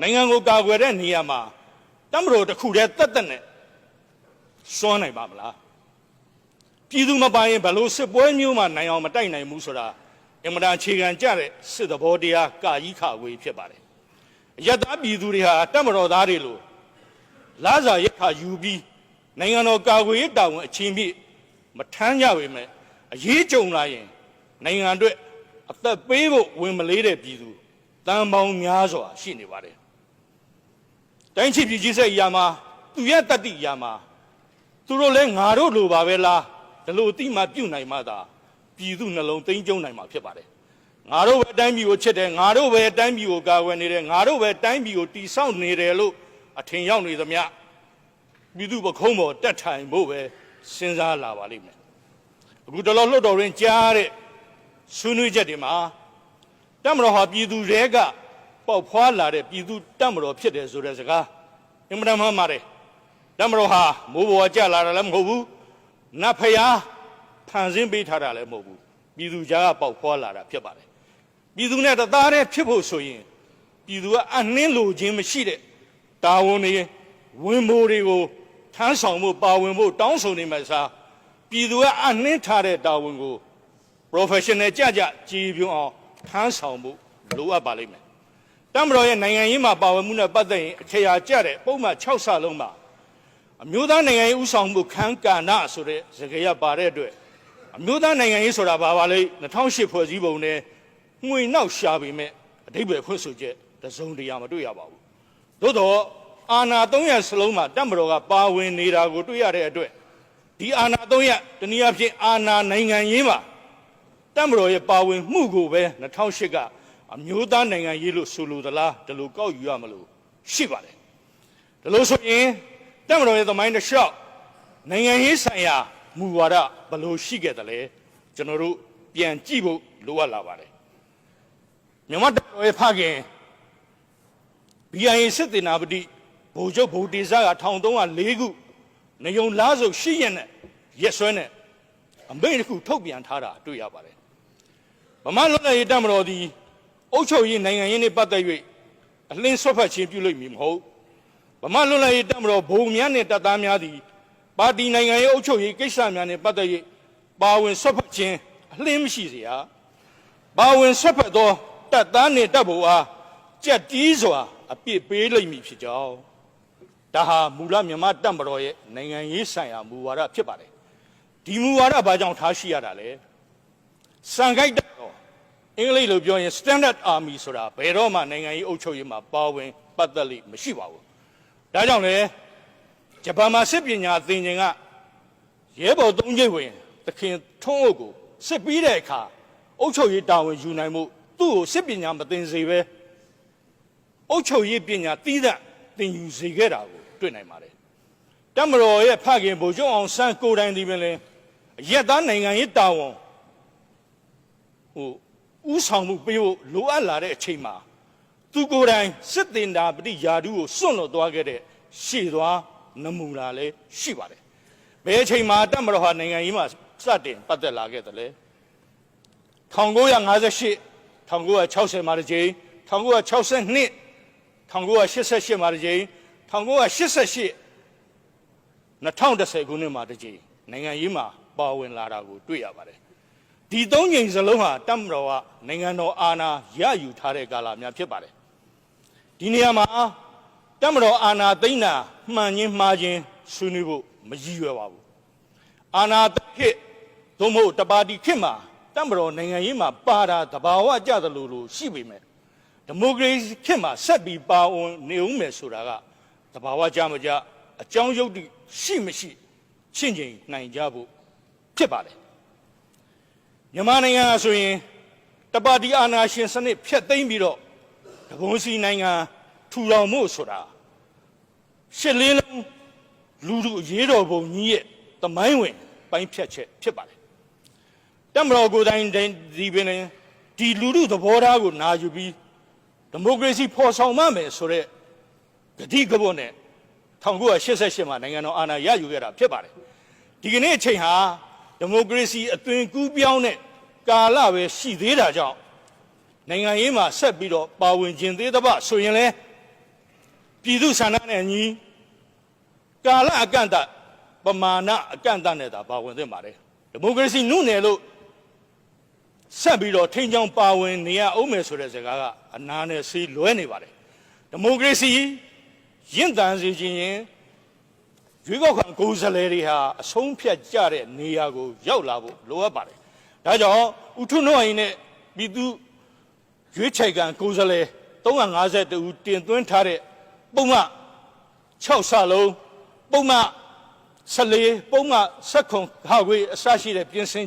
နိုင်ငံကိုကာကွယ်တဲ့နေရာမှာတမတော်တစ်ခုတည်းတက်တက်နဲ့စွန့်နိုင်ပါမလားပြည်သူမပိုင်ရင်ဘယ်လို့စစ်ပွဲမျိုးမှနိုင်အောင်မတိုက်နိုင်ဘူးဆိုတာအင်မတန်အခြေခံကြတဲ့စစ်သဘောတရားကာကြီးခါဝေးဖြစ်ပါတယ်အယက်သားပြည်သူတွေဟာတမတော်သားတွေလို့လာစာရက်ခါယူပြီးနိုင်ငံတော်ကာကွယ်ရေးတာဝန်အချင်းပြည့်မထမ်းကြပေမဲ့အရေးကြုံလာရင်နိုင်ငံအတွက်အသက်ပေးဖို့ဝင်မလေးတဲ့ပြည်သူတန်ပေါင်းများစွာရှိနေပါတယ် တိုင်းချစ်ပြည်ကြီးစိတ်အရာမှာသူရဲ့တတ္တိအရာမှာသူတို့လည်းငါတို့လိုပါပဲလားဒီလိုအတိမပြုတ်နိုင်မှသာပြည်သူနှလုံးသိမ်းကျုံနိုင်မှာဖြစ်ပါတယ်ငါတို့ပဲတိုင်းပြည်ကိုချစ်တယ်ငါတို့ပဲတိုင်းပြည်ကိုကာကွယ်နေတယ်ငါတို့ပဲတိုင်းပြည်ကိုတီဆောက်နေတယ်လို့အထင်ရောက်နေသမျှပြည်သူပခုံးပေါ်တက်ထိုင်ဖို့ပဲစဉ်းစားလာပါလိမ့်မယ်အခုတလောလွတ်တော်ရင်းကြားတဲ့ဆွေးနွေးချက်တွေမှာတမတော်ဟာပြည်သူတွေက ပေါက်ဖွာလာတဲ့ပြည်သူတမတော်ဖြစ်တယ်ဆိုတဲ့စကားအင်မတန်မှမှတယ်တမတော်ဟာမိုးပေါ်ကြလာတာလည်းမဟုတ်ဘူးနတ်ဖျားဖန်ဆင်းပေးထားတာလည်းမဟုတ်ဘူးပြည်သူကြားကပေါက်ဖွာလာတာဖြစ်ပါတယ်ပြည်သူနဲ့တသားတည်းဖြစ်ဖို့ဆိုရင်ပြည်သူကအနှင်းလိုခြင်းမရှိတဲ့တာဝန်တွေဝင်မိုးတွေကိုထမ်းဆောင်ဖို့ပါဝင်ဖို့တောင်းဆိုနေမှစားပြည်သူကအနှင်းထားတဲ့တာဝန်ကို professional ကြကြကြည်ပြုံအောင်ထမ်းဆောင်ဖို့လိုအပ်ပါလိမ့်မယ် တမတော်ရဲ့နိုင်ငံရေးမှာပါဝင်မှုနဲ့ပတ်သက်ရင်အခြေအကျတဲ့ပုံမှန်6ဆလုံးမှာအမျိုးသားနိုင်ငံရေးဥဆောင်မှုခန်းကဏ္ဍဆိုတဲ့စကားရပါတဲ့အတွက်အမျိုးသားနိုင်ငံရေးဆိုတာဘာပါလဲ2008ဖွဲ့စည်းပုံနဲ့ငွေနောက်ရှာပေမဲ့အဓိပ္ပာယ်ဖွင့်ဆိုချက်တစ်စုံတရာမတွေ့ရပါဘူးသို့တော့အာဏာ300စလုံးမှာတမတော်ကပါဝင်နေတာကိုတွေ့ရတဲ့အတွက်ဒီအာဏာ300တနည်းအားဖြင့်အာဏာနိုင်ငံရေးမှာတမတော်ရဲ့ပါဝင်မှုကိုပဲ2008က အမျိုးသားနိုင်ငံရေးလို့ဆိုလိုသလားဒီလိုကောက်ယူရမလို့ရှိပါတယ်ဒီလိုဆိုရင်တမတော်ရဲ့သမိုင်းတစ်လျှောက်နိုင်ငံရေးဆိုင်ရာမူဝါဒဘယ်လိုရှိခဲ့တယ်လဲကျွန်တော်တို့ပြန်ကြည့်ဖို့လိုအပ်လာပါတယ်မြန်မာတမတော်ရဲ့ဖခင် BIA စစ်တင်နာပတိဗိုလ်ချုပ်ဗိုလ်တေဇာက1304ခုနေုံလားစုရှိရက်နဲ့ရက်စွဲနဲ့အမိန့်တစ်ခုထုတ်ပြန်ထားတာတွေ့ရပါတယ်ဗမာလွတ်လပ်ရေးတပ်မတော်သည် အုပ်ချုပ်ရေးနိုင်ငံရေးနှင့်ပတ်သက်၍အလင်းဆွတ်ဖက်ခြင်းပြုလုပ်မည်မဟုတ်ဗမာလွတ်လပ်ရေးတပ်မတော်ဗိုလ်များနှင့်တပ်သားများသည်ပါတီနိုင်ငံရေးအုပ်ချုပ်ရေးကိစ္စများနှင့်ပတ်သက်၍ပါဝင်ဆွတ်ဖက်ခြင်းအလင်းမရှိစေရပါဝင်ဆွတ်ဖက်သောတပ်သားနှင့်တပ်ဗိုလ်အားကြက်တီးစွာအပြစ်ပေးလိမ့်မည်ဖြစ်ကြောင်းဒါဟာမူလမြန်မာတပ်မတော်ရဲ့နိုင်ငံရေးဆိုင်ရာမူဝါဒဖြစ်ပါတယ်ဒီမူဝါဒဘာကြောင့်ထားရှိရတာလဲစံခိုက်တော့ အင်္ဂလိပ်လိုပြောရင် standard army ဆိုတာဘယ်တော့မှနိုင်ငံရေးအုပ်ချုပ်ရေးမှာပါဝင်ပတ်သက်လိမ့်မရှိပါဘူး။ဒါကြောင့်လေဂျပန်မှာစစ်ပညာသင်ခြင်းကရဲဘော်သုံးချိတ်ဝင်သခင်ထွန်းအုပ်ကိုစစ်ပြီးတဲ့အခါအုပ်ချုပ်ရေးတာဝန်ယူနိုင်မှုသူ့ကိုစစ်ပညာမသင်စေပဲအုပ်ချုပ်ရေးပညာတီးသန့်သင်ယူစေခဲ့တာကိုတွေ့နိုင်ပါတယ်။တမတော်ရဲ့ဖခင်ဗိုလ်ချုပ်အောင်ဆန်းကိုယ်တိုင်ဒီပင်လင်အရက်သားနိုင်ငံရေးတာဝန်ဟို ဥဆောင်မှုပေးဖို့လိုအပ်လာတဲ့အချိန်မှာသူကိုယ်တိုင်စစ်တင်တာပဋိယာတုကိုစွန့်လွတ်သွားခဲ့တဲ့ရှေ့သွားနမူနာလည်းရှိပါတယ်။ဘယ်အချိန်မှာတက်မတော်ဟာနိုင်ငံရေးမှာစတင်ပတ်သက်လာခဲ့တယ်လဲ1958 1960မှာတစ်ကြိမ်1962 1988မှာတစ်ကြိမ်1988 2010ခုနှစ်မှာတစ်ကြိမ်နိုင်ငံရေးမှာပါဝင်လာတာကိုတွေ့ရပါတယ် ဒီသုံးချိန်စလုံးဟာတမတော်ကနိုင်ငံတော်အာဏာရယူထားတဲ့ကာလများဖြစ်ပါတယ်ဒီနေရာမှာတမတော်အာဏာသိမ်းတာမှန်ချင်းမှားချင်းဆွေးနွေးဖို့မရည်ရွယ်ပါဘူးအာဏာသိမ်းခေတ်သို့မဟုတ်တပါတီခေတ်မှာတမတော်နိုင်ငံရေးမှာပါတာတဘာဝကြသလိုလိုရှိပေမဲ့ဒီမိုကရေစီခေတ်မှာဆက်ပြီးပါဝင်နေဦးမယ်ဆိုတာကတဘာဝကြမကြအကြောင်းရုပ်တိရှိမရှိချင့်ချိန်နိုင်ကြဖို့ဖြစ်ပါတယ် မြန်မာနိုင်ငံဟာဆိုရင်တပါတီအာဏာရှင်စနစ်ဖျက်သိမ်းပြီးတော့တဘုံစီနိုင်ငံထူထောင်မှုဆိုတာရှစ်လေးလုံးလူလူအရေးတော်ပုံကြီးရဲ့သမိုင်းဝင်ပိုင်းဖြတ်ချက်ဖြစ်ပါတယ်တမတော်ကိုယ်တိုင်ဒီပင်လင်ဒီလူလူသဘောထားကိုနာယူပြီးဒီမိုကရေစီဖော်ဆောင်မှမယ်ဆိုတဲ့ဂတိကဘောနဲ့1988မှာနိုင်ငံတော်အာဏာရယူခဲ့တာဖြစ်ပါတယ်ဒီကနေ့အချိန်ဟာ ဒီမိုကရေစီအသွင်ကူးပြောင်းတဲ့ကာလပဲရှိသေးတာကြောင့်နိုင်ငံရေးမှာဆက်ပြီးတော့ပါဝင်ခြင်းသေးသဘဆိုရင်လဲပြည်သူဆန္ဒနဲ့ညီကာလအကန့်အသတ်ပမာဏအကန့်အသတ်နဲ့သာပါဝင်သင့်ပါတယ်ဒီမိုကရေစီနုနယ်လို့ဆက်ပြီးတော့ထိန်းချောင်းပါဝင်နေရအောင်မယ်ဆိုတဲ့စကားကအနာနဲ့ဆေးလွဲနေပါတယ်ဒီမိုကရေစီရင့်တန်စေခြင်းရင် ရွေးကောက်ခံကိုယ်စားလှယ်တွေဟာအဆုံးဖြတ်ကြတဲ့နေရာကိုရောက်လာဖို့လိုအပ်ပါတယ်ဒါကြောင့်ဥထုနှောရင်နဲ့ပြည်သူရွေးချယ်ကံကိုယ်စားလှယ်350ဦးတင်သွင်းထားတဲ့ပုံမှန်6ဆလုံးပုံမှန်14ပုံမှန်16ခါခွေအစရှိတဲ့ပြင်ဆင်